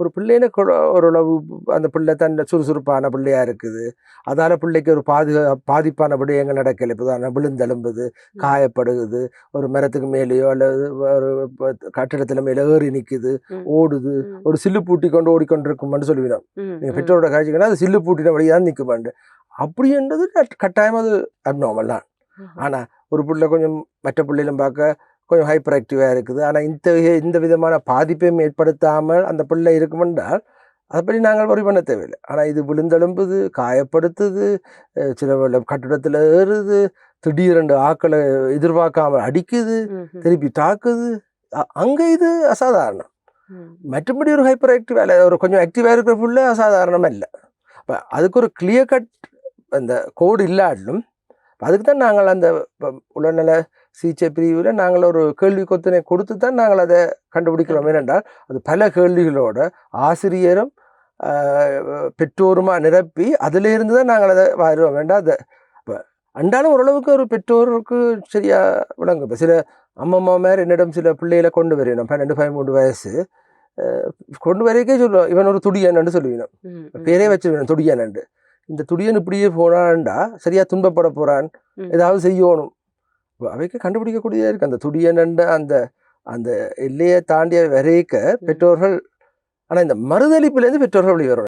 ஒரு பிள்ளைன கொ- ஓரளவு அந்த பிள்ளை தன் சுறுசுறுப்பான பிள்ளையா இருக்குது அதால பிள்ளைக்கு ஒரு பாதுகா பாதிப்பான விடயங்கள் நடக்கல இப்போ விழுந்தெலும்புது காயப்படுகுது ஒரு மரத்துக்கு மேலேயோ அல்லது ஒரு கட்டிடத்துல மேலே ஏறி நிக்குது ம். ஓடுது. ஒரு சில்லு பூட்டி கொண்டு ஓடிக்கொண்டிருக்கும்னு சொல்லுவினோம் ம், நீங்க ம். பெற்றோரோட காய்ச்சிங்கன்னா அது சில்லு பூட்டின வழியாக நிற்குமாண்டு அப்படின்றது கட்- கட்டாயம் அது அப்நார்மல் தான் ம்ஹும். ஆனா ஒரு பிள்ளை கொஞ்சம் மற்ற பிள்ளைகளும் பார்க்க கொஞ்சம் ஹைப்பர் ஆக்டிவாக இருக்குது. ஆனால் இந்த இந்த விதமான பாதிப்பையும் ஏற்படுத்தாமல் அந்த பிள்ளை இருக்குமென்றால் அதைப்படி நாங்கள் worry பண்ண தேவையில்லை. ஆனால் இது விழுந்தெலும்புது காயப்படுத்துது சில கட்டிடத்தில் ஏறுது திடீரென்று ஆக்களை எதிர்பார்க்காம அடிக்குது. திருப்பி தாக்குது. அங்க இது அசாதாரணம். மற்றபடி ஒரு ஹைப்பர் ஆக்டிவ் அல்ல ஒரு கொஞ்சம் ஆக்டிவாக இருக்கிற புள்ள அசாதாரணம் இல்லை அப்போ அதுக்கு ஒரு கிளியர் கட் அந்த கோடு இல்லாட்டிலும் அதுக்கு தான் நாங்கள் அந்த இப்ப உளநல சிகிச்சை பிரிவில் நாங்கள் ஒரு கேள்வி கொத்தனை கொடுத்து தான் நாங்கள் அதை கண்டுபிடிக்கிறோம். ஏனென்றால் அது பல கேள்விகளோட ஆசிரியரும் பெற்றோருமா நிரப்பி அதிலிருந்து தான் நாங்கள் அதை வருவோம். வேண்டாம் அதை இப்போ அண்டாலும் ஓரளவுக்கு ஒரு பெற்றோருக்கு சரியா விளங்கும். இப்போ சில அம்மம்மா மாதிரி என்னிடம் சில பிள்ளைகளை கொண்டு வரணும் பன்னெண்டு பதிமூன்று வயசு. கொண்டு வரைக்கே சொல்லுவோம். இவன் ஒரு துடியன்னு சொல்லுவீனும். பேரே வச்சிருவேன் துடியனண்டு இந்த துடியன் இப்படியே போனான்டா சரியா துன்பப்பட போறான். ம். ஏதாவது செய்யணும். அவைக்கு கண்டுபிடிக்கக்கூடியதா இருக்கு. அந்த துடியனண்ட அந்த அந்த எல்லையை தாண்டிய வரைக்க பெற்றோர்கள் ஆனா இந்த மறுதளிப்புலேருந்து பெற்றோர்கள் வெளியே வரணும்